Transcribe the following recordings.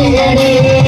கும்மியடி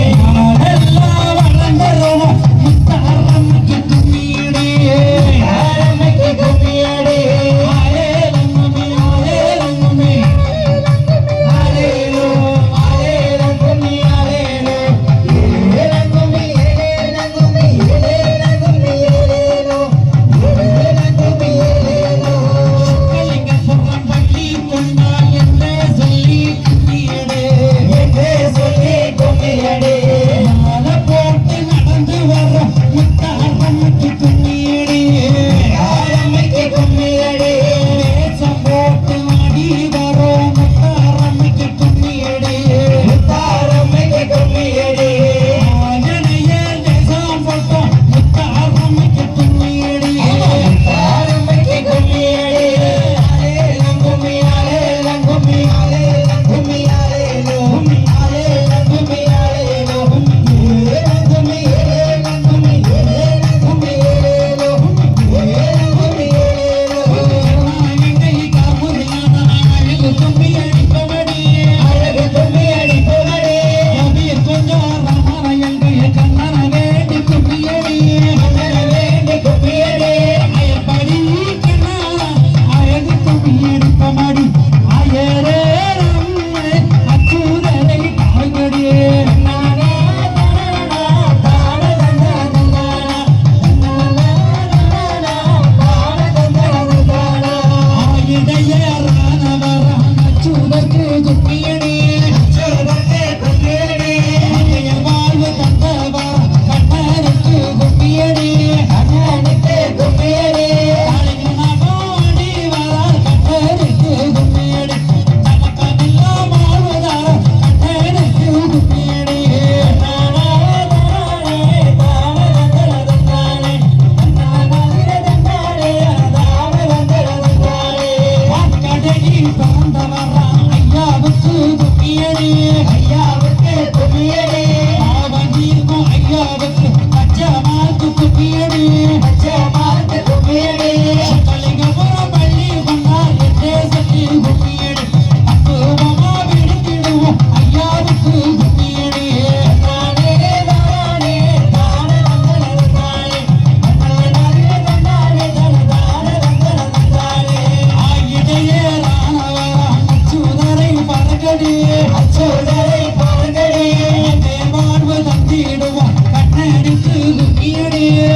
தந்தனா தானே பாருங்கடி மார்பு தந்திடுவோம் கண்ணடித்து குக்கியடியே